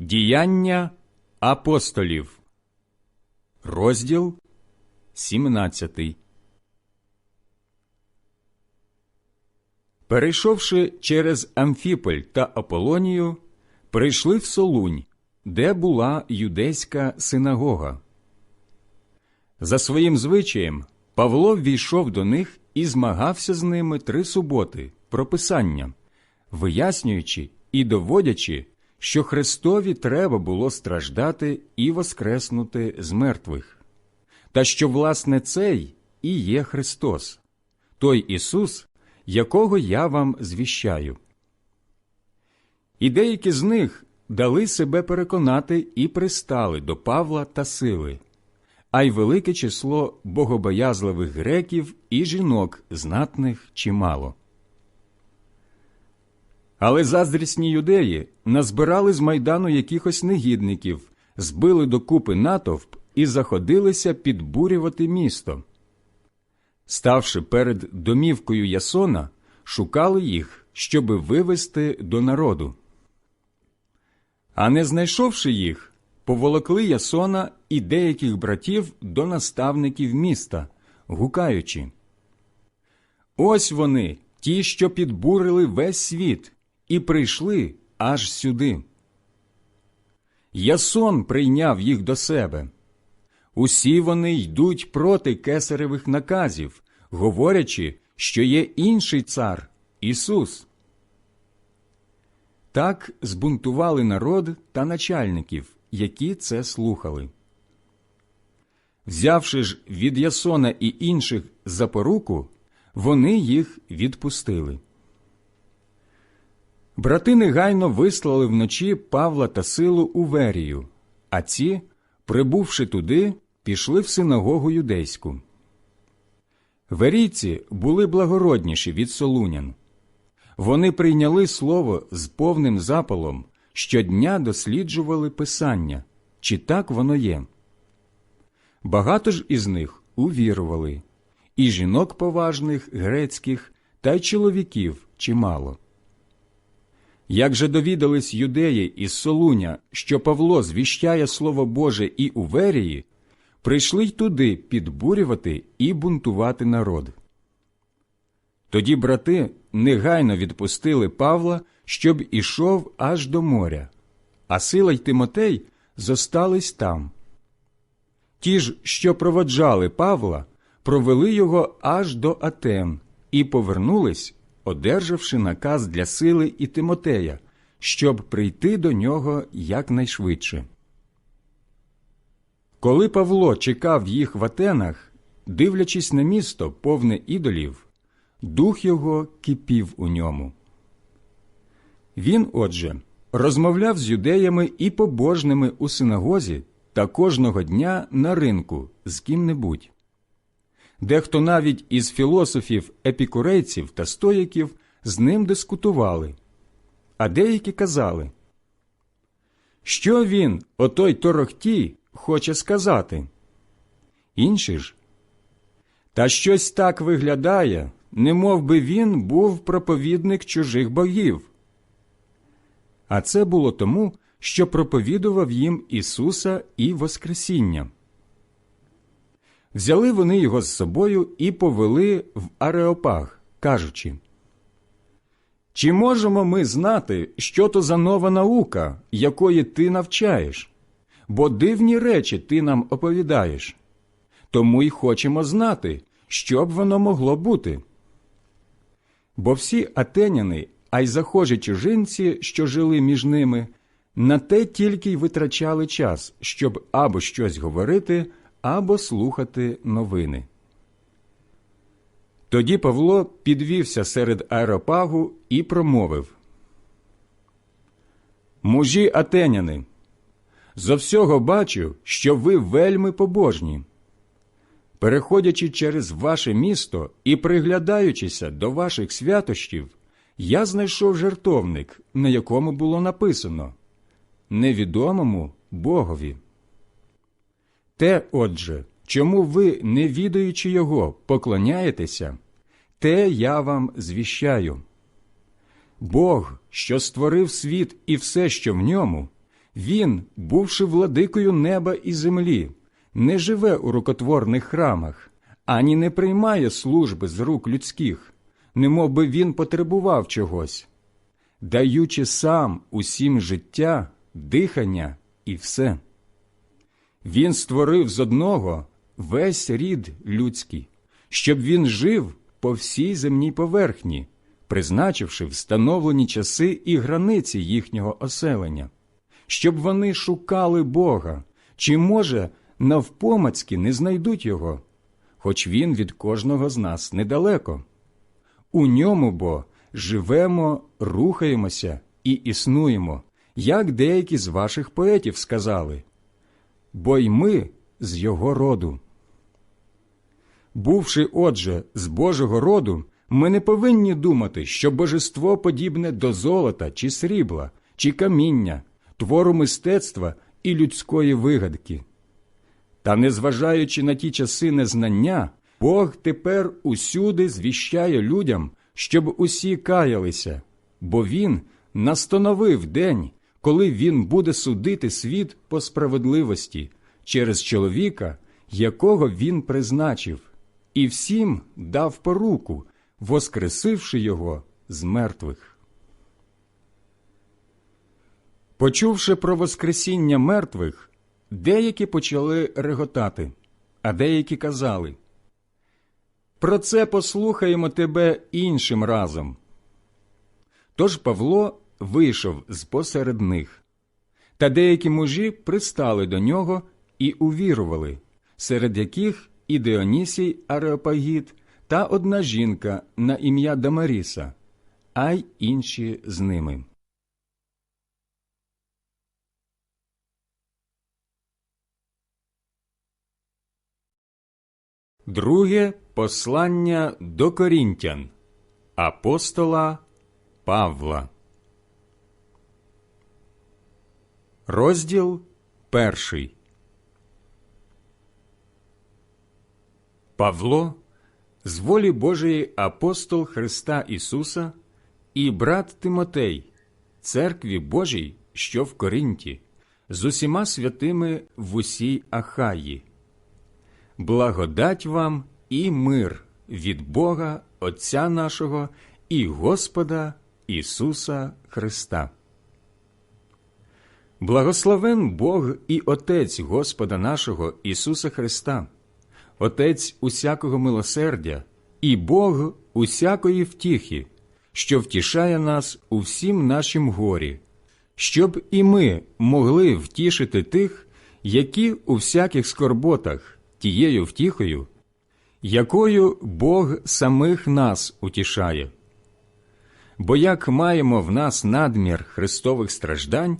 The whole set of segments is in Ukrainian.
Діяння апостолів, розділ 17. Перейшовши через Амфіполь та Аполонію, прийшли в Солунь, де була юдейська синагога. За своїм звичаєм Павло ввійшов до них і змагався з ними три суботи про Писання, вияснюючи і доводячи, що Христові треба було страждати і воскреснути з мертвих, та що, власне, цей і є Христос, той Ісус, якого я вам звіщаю. І деякі з них дали себе переконати і пристали до Павла та сили, а й велике число богобоязливих греків і жінок знатних чимало. Але заздрісні юдеї назбирали з майдану якихось негідників, збили докупи натовп і заходилися підбурювати місто. Ставши перед домівкою Ясона, шукали їх, щоби вивести до народу. А не знайшовши їх, поволокли Ясона і деяких братів до наставників міста, гукаючи. Ось вони, ті, що підбурили весь світ, і прийшли аж сюди. Ясон прийняв їх до себе. Усі вони йдуть проти кесаревих наказів, говорячи, що є інший цар Ісус. Так збунтували народ та начальників, які це слухали. Взявши ж від Ясона і інших за поруку, вони їх відпустили. Брати негайно вислали вночі Павла та силу у Верію, а ці, прибувши туди, пішли в синагогу юдейську. Верійці були благородніші від солунян. Вони прийняли слово з повним запалом, щодня досліджували Писання, чи так воно є. Багато ж із них увірували, і жінок поважних грецьких, та й чоловіків чимало. Як же довідались юдеї із Солуня, що Павло звіщає Слово Боже і у Верії, прийшли й туди підбурювати і бунтувати народ. Тоді брати негайно відпустили Павла, щоб ішов аж до моря, а Сила й Тимотей зостались там. Ті ж, що проводжали Павла, провели його аж до Атен і повернулись, одержавши наказ для сили і Тимотея, щоб прийти до нього якнайшвидше. Коли Павло чекав їх в Атенах, дивлячись на місто, повне ідолів, дух його кипів у ньому. Він, отже, розмовляв з юдеями і побожними у синагозі та кожного дня на ринку з ким-небудь. Дехто навіть із філософів, епікурейців та стоїків з ним дискутували, а деякі казали, що він, отой торохтій, хоче сказати. Інші ж, та щось так виглядає, не мов би він був проповідник чужих богів. А це було тому, що проповідував їм Ісуса і Воскресіння. Взяли вони його з собою і повели в Ареопаг, кажучи Чи можемо ми знати, що то за нова наука, якої ти навчаєш? Бо дивні речі ти нам оповідаєш. Тому й хочемо знати, що б воно могло бути. Бо всі атеняни, а й захожі чужинці, що жили між ними, на те тільки й витрачали час, щоб або щось говорити, або слухати новини. Тоді Павло підвівся серед аеропагу і промовив Мужі атеняни, зо всього бачу, що ви вельми побожні. Переходячи через ваше місто і приглядаючися до ваших святощів, я знайшов жертовник, на якому було написано невідомому Богові. Те, отже, чому ви, не відаючи його, поклоняєтеся, те я вам звіщаю. Бог, що створив світ і все, що в ньому, Він, бувши владикою неба і землі, не живе у рукотворних храмах, ані не приймає служби з рук людських, немов би він потребував чогось, даючи сам усім життя, дихання і все. Він створив з одного весь рід людський, щоб він жив по всій земній поверхні, призначивши встановлені часи і границі їхнього оселення, щоб вони шукали Бога, чи, може, навпомацьки не знайдуть його, хоч він від кожного з нас недалеко. У ньому бо живемо, рухаємося і існуємо, як деякі з ваших поетів сказали, бо й ми з його роду. Бувши, отже, з Божого роду, ми не повинні думати, що божество подібне до золота чи срібла, чи каміння, твору мистецтва і людської вигадки. Та, незважаючи на ті часи незнання, Бог тепер усюди звіщає людям, щоб усі каялися, бо Він настановив день, коли Він буде судити світ по справедливості через чоловіка, якого Він призначив, і всім дав поруку, воскресивши його з мертвих. Почувши про Воскресіння мертвих, деякі почали реготати, а деякі казали Про це послухаємо тебе іншим разом. Тож Павло вийшов з посеред них, та деякі мужі пристали до нього і увірували, серед яких і Діонісій Ареопагіт та одна жінка на ім'я Дамаріса, а й інші з ними. Друге послання до Корінтян Апостола Павла. Розділ перший. Павло, з волі Божої апостол Христа Ісуса і брат Тимотей, церкві Божій, що в Коринті, з усіма святими в усій Ахаї. Благодать вам і мир від Бога Отця нашого і Господа Ісуса Христа. Благословен Бог і Отець Господа нашого Ісуса Христа, Отець усякого милосердя і Бог усякої втіхи, що втішає нас у всім нашім горі, щоб і ми могли втішити тих, які у всяких скорботах тією втіхою, якою Бог самих нас утішає. Бо як маємо в нас надмір Христових страждань,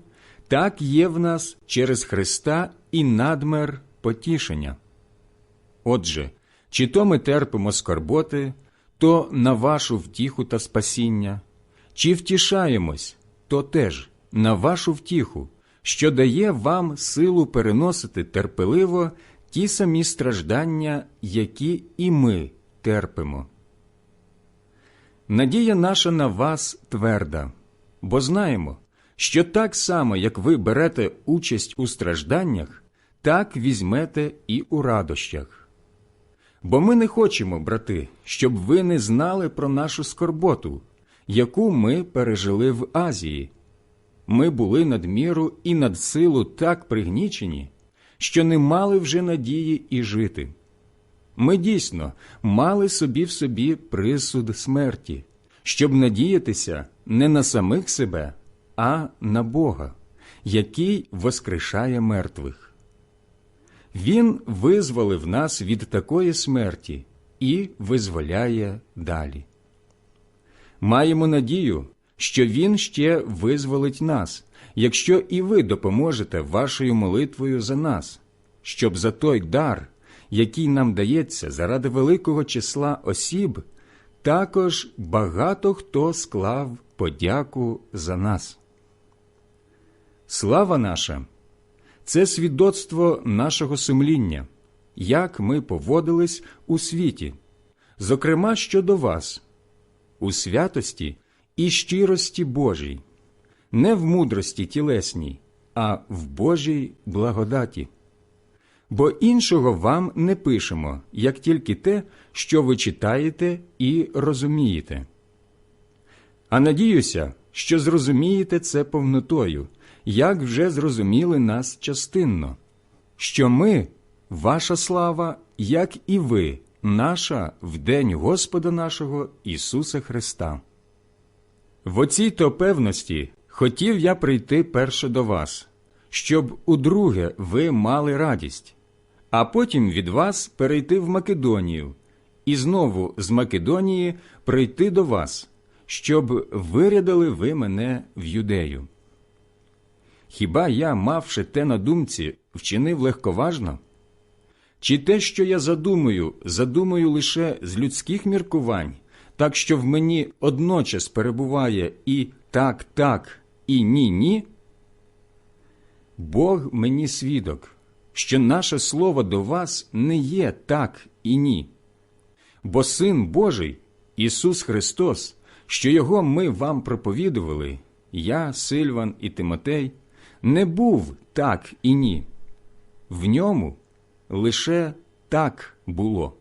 так є в нас через Христа і надмір потішення. Отже, чи то ми терпимо скорботи, то на вашу втіху та спасіння, чи втішаємось, то теж на вашу втіху, що дає вам силу переносити терпеливо ті самі страждання, які і ми терпимо. Надія наша на вас тверда, бо знаємо, що так само, як ви берете участь у стражданнях, так візьмете і у радощах. Бо ми не хочемо, брати, щоб ви не знали про нашу скорботу, яку ми пережили в Азії. Ми були надміру і над силу так пригнічені, що не мали вже надії і жити. Ми дійсно мали собі в собі присуд смерті, щоб надіятися не на самих себе, а на Бога, який воскрешає мертвих. Він визволив нас від такої смерті і визволяє далі. Маємо надію, що Він ще визволить нас, якщо і ви допоможете вашою молитвою за нас, щоб за той дар, який нам дається заради великого числа осіб, також багато хто склав подяку за нас. Слава наша це свідоцтво нашого сумління, як ми поводились у світі, зокрема щодо вас, у святості і щирості Божій, не в мудрості тілесній, а в Божій благодаті. Бо іншого вам не пишемо, як тільки те, що ви читаєте і розумієте. А надіюся, що зрозумієте це повнотою, як вже зрозуміли нас частинно, що ми, ваша слава, як і ви, наша в день Господа нашого Ісуса Христа. В оцій то певності хотів я прийти перше до вас, щоб удруге ви мали радість, а потім від вас перейти в Македонію, і знову з Македонії прийти до вас, щоб вирядили ви мене в юдею. Хіба я, мавши те на думці, вчинив легковажно? Чи те, що я задумаю, задумаю лише з людських міркувань, так що в мені одночас перебуває і так, так, і ні, ні? Бог мені свідок, що наше слово до вас не є так і ні. Бо Син Божий, Ісус Христос, що Його ми вам проповідували, я, Сильван і Тимотей, не був так і ні. В ньому лише так було.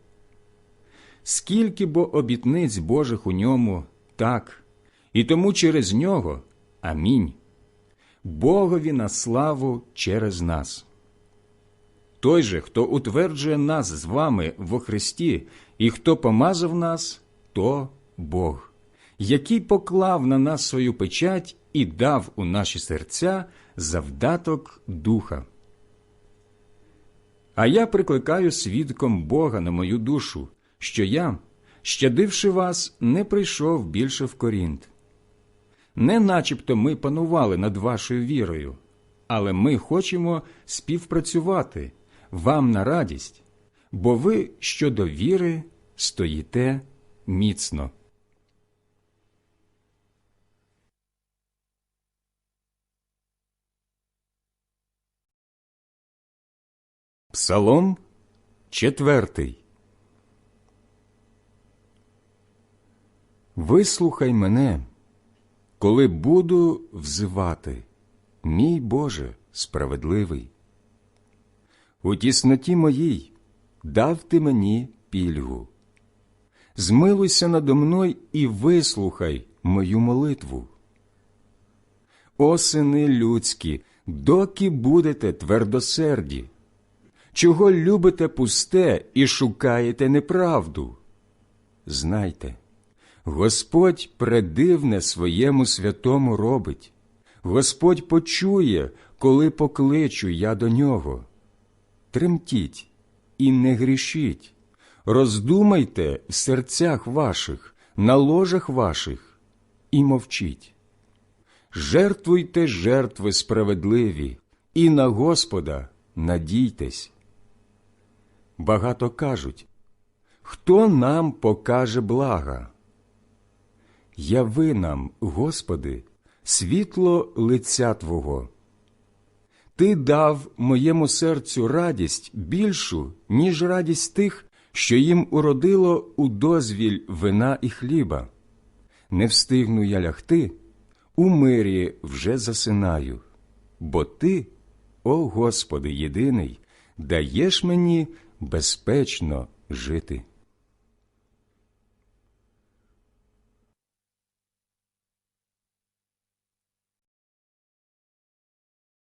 Скільки бо обітниць Божих у ньому так, і тому через нього амінь. Богові на славу через нас. Той же, хто утверджує нас з вами во Христі, і хто помазав нас, то Бог, який поклав на нас свою печать і дав у наші серця завдаток Духа. А я прикликаю свідком Бога на мою душу, що я, щадивши вас, не прийшов більше в Корінт. Не начебто ми панували над вашою вірою, але ми хочемо співпрацювати вам на радість, бо ви щодо віри стоїте міцно. Псалом четвертий. Вислухай мене, коли буду взивати, мій Боже справедливий. У тісноті моїй дав ти мені пільгу. Змилуйся надо мною і вислухай мою молитву. О сини людські, доки будете твердосерді, чого любите пусте і шукаєте неправду? Знайте, Господь предивне своєму святому робить, Господь почує, коли покличу я до нього. Тремтіть і не грішіть, роздумайте в серцях ваших, на ложах ваших, і мовчіть. Жертвуйте жертви справедливі, і на Господа надійтесь. Багато кажуть, хто нам покаже блага? Яви нам, Господи, світло лиця Твого. Ти дав моєму серцю радість більшу, ніж радість тих, що їм уродило у дозвіль вина і хліба. Не встигну я лягти, у мирі вже засинаю, бо Ти, о Господи, єдиний, даєш мені безпечно жити.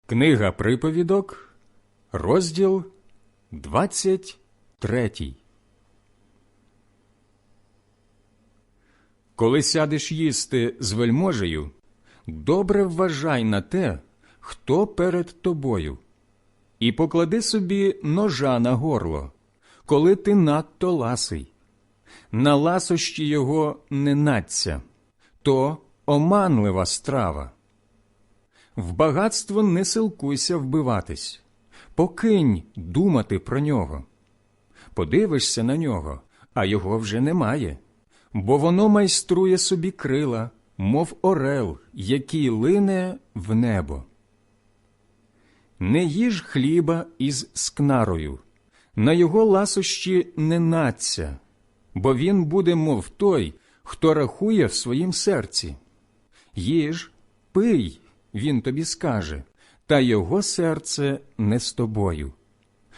Книга приповідок, розділ 23 Коли сядеш їсти з вельможею, добре вважай на те, хто перед тобою, і поклади собі ножа на горло, коли ти надто ласий. На ласощі його не надця, то оманлива страва. В багатство не силкуйся вбиватись, покинь думати про нього. Подивишся на нього, а його вже немає, бо воно майструє собі крила, мов орел, який лине в небо. Не їж хліба із скнарою, на його ласощі не надця, бо він буде, мов той, хто рахує в своїм серці. Їж, пий він тобі скаже та його серце не з тобою.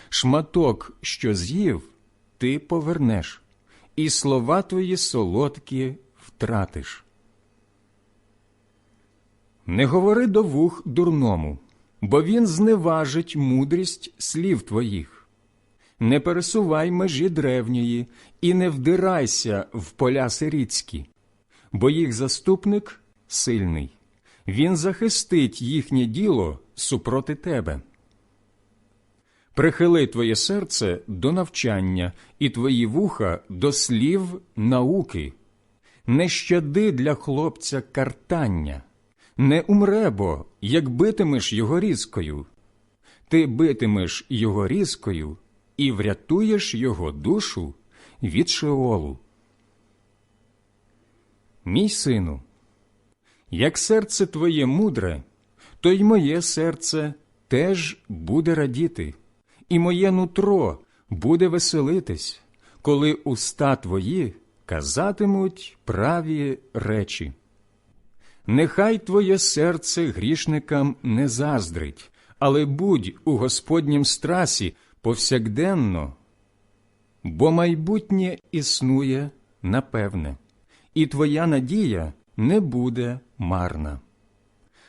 Шматок, що з'їв, ти повернеш, і слова твої солодкі втратиш. Не говори до вух дурному, бо він зневажить мудрість слів твоїх. Не пересувай межі древньої і не вдирайся в поля сиріцькі, бо їх заступник сильний, він захистить їхнє діло супроти тебе. Прихили твоє серце до навчання і твої вуха до слів науки, не щади для хлопця картання, не умре бо, як битимеш його різкою. Ти битимеш його різкою і врятуєш його душу від шеолу. Мій сину, як серце твоє мудре, то й моє серце теж буде радіти, і моє нутро буде веселитись, коли уста твої казатимуть праві речі. Нехай твоє серце грішникам не заздрить, але будь у Господнім страсі повсякденно, бо майбутнє існує напевне, і твоя надія не буде марна.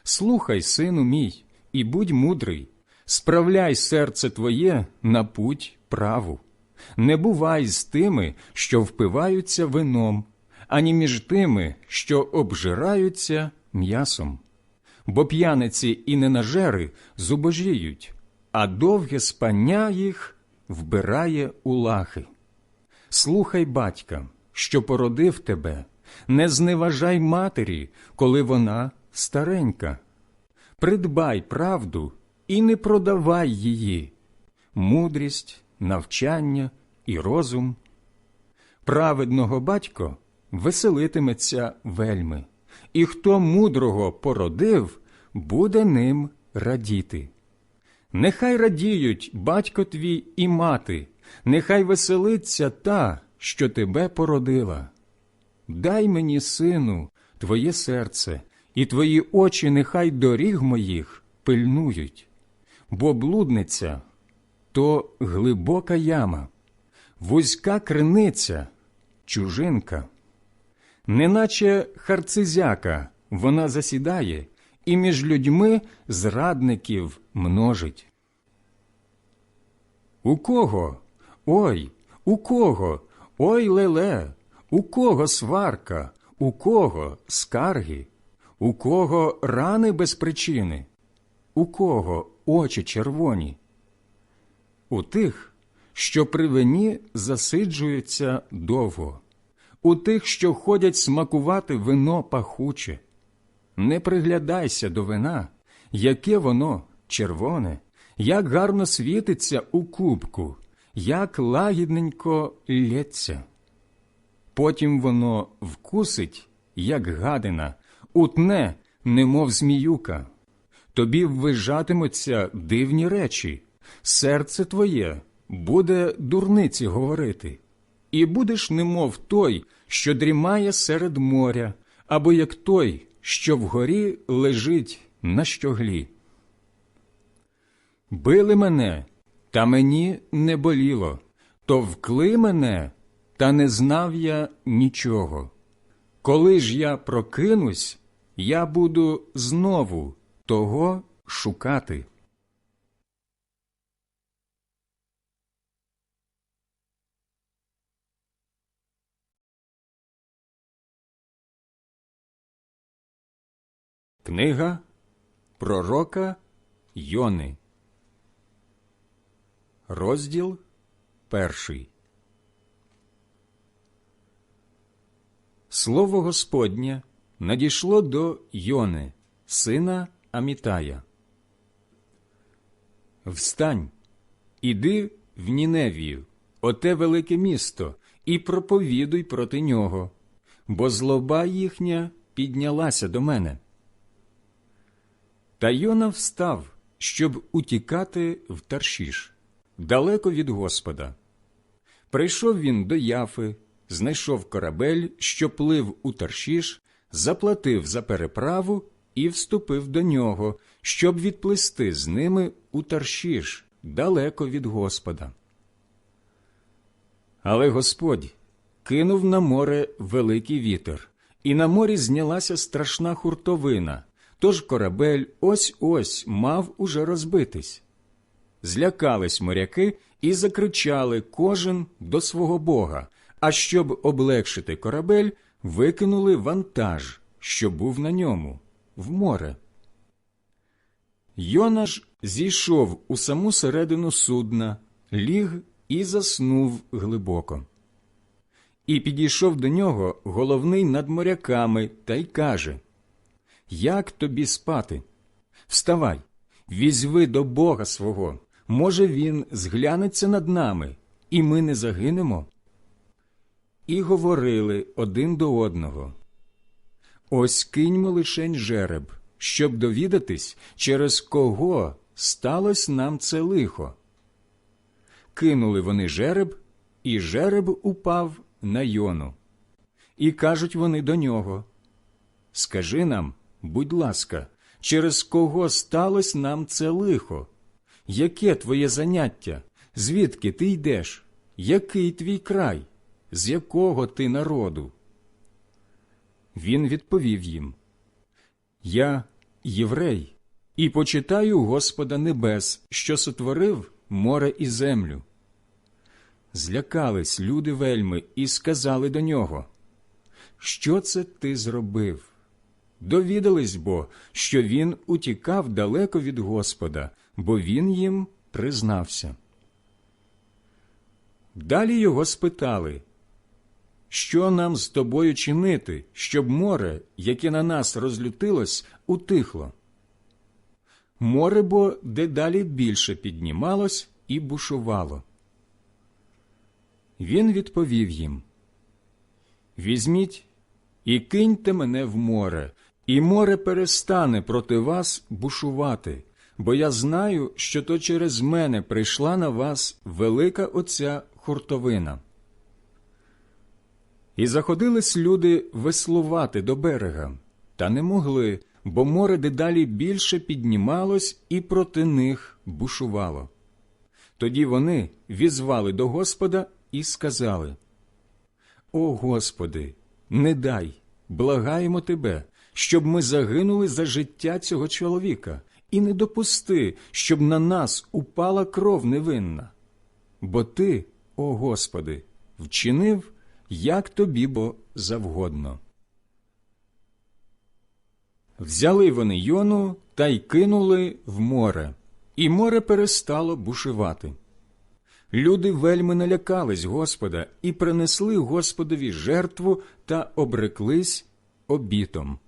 Слухай, сину мій, і будь мудрий, справляй серце твоє на путь праву. Не бувай з тими, що впиваються вином, ані між тими, що обжираються м'ясом. Бо п'яниці і ненажери зубожіють, а довге спання їх вбирає у лахи. Слухай батька, що породив тебе, не зневажай матері, коли вона старенька. Придбай правду і не продавай її, мудрість, навчання і розум. Праведного батько веселитиметься вельми, і хто мудрого породив, буде ним радіти. Нехай радіють батько твій і мати, нехай веселиться та, що тебе породила. Дай мені, сину, твоє серце, і твої очі нехай доріг моїх пильнують, бо блудниця то глибока яма, вузька криниця, чужинка, неначе харцизяка вона засідає і між людьми зрадників множить. У кого? Ой, у кого? Ой леле, у кого сварка, у кого скарги, у кого рани без причини, у кого очі червоні? У тих, що при вині засиджуються довго, у тих, що ходять смакувати вино пахуче. Не приглядайся до вина, яке воно червоне, як гарно світиться у кубку, як лагідненько лється. Потім воно вкусить, як гадина, утне, немов зміюка. Тобі ввижатимуться дивні речі, серце твоє буде дурниці говорити, і будеш немов той, що дрімає серед моря, або як той, що вгорі лежить на щоглі. Били мене, та мені не боліло, товкли мене, та не знав я нічого. Коли ж я прокинусь, я буду знову того шукати. Книга Пророка Йони, розділ перший. Слово Господнє надійшло до Йони, сина Амітая. Встань, іди в Ніневію, оте велике місто, і проповідуй проти нього, бо злоба їхня піднялася до мене. Та Йона встав, щоб утікати в Таршіш, далеко від Господа. Прийшов він до Яфи, знайшов корабель, що плив у Таршіш, заплатив за переправу і вступив до нього, щоб відплисти з ними у Таршіш, далеко від Господа. Але Господь кинув на море великий вітер, і на морі знялася страшна хуртовина, тож корабель ось ось мав уже розбитись. Злякались моряки і закричали кожен до свого бога, а щоб облегшити корабель, викинули вантаж, що був на ньому, в море. Йона ж зійшов у саму середину судна, ліг і заснув глибоко. І підійшов до нього головний над моряками та й каже Як тобі спати? Вставай, візьви до Бога свого, може, він зглянеться над нами, і ми не загинемо. І говорили один до одного. Ось киньмо лишень жереб, щоб довідатись, через кого сталося нам це лихо. Кинули вони жереб, і жереб упав на йону. І кажуть вони до нього Скажи нам, будь ласка, через кого сталося нам це лихо? Яке твоє заняття? Звідки ти йдеш? Який твій край? З якого ти народу? Він відповів їм Я єврей, і почитаю Господа Небес, що сотворив море і землю. Злякались люди вельми і сказали до нього Що це ти зробив? Довідались бо, що він утікав далеко від Господа, бо він їм признався. Далі його спитали що нам з тобою чинити, щоб море, яке на нас розлютилось, утихло? Море бо дедалі більше піднімалось і бушувало. Він відповів їм Візьміть і киньте мене в море, і море перестане проти вас бушувати, бо я знаю, що то через мене прийшла на вас велика оця хуртовина. І заходились люди веслувати до берега, та не могли, бо море дедалі більше піднімалось і проти них бушувало. Тоді вони візвали до Господа і сказали О Господи, не дай, благаємо Тебе, щоб ми загинули за життя цього чоловіка, і не допусти, щоб на нас упала кров невинна. Бо Ти, о Господи, вчинив як тобі бо завгодно. Взяли вони йону та й кинули в море, і море перестало бушувати. Люди вельми налякались Господа і принесли Господові жертву та обреклись обітом.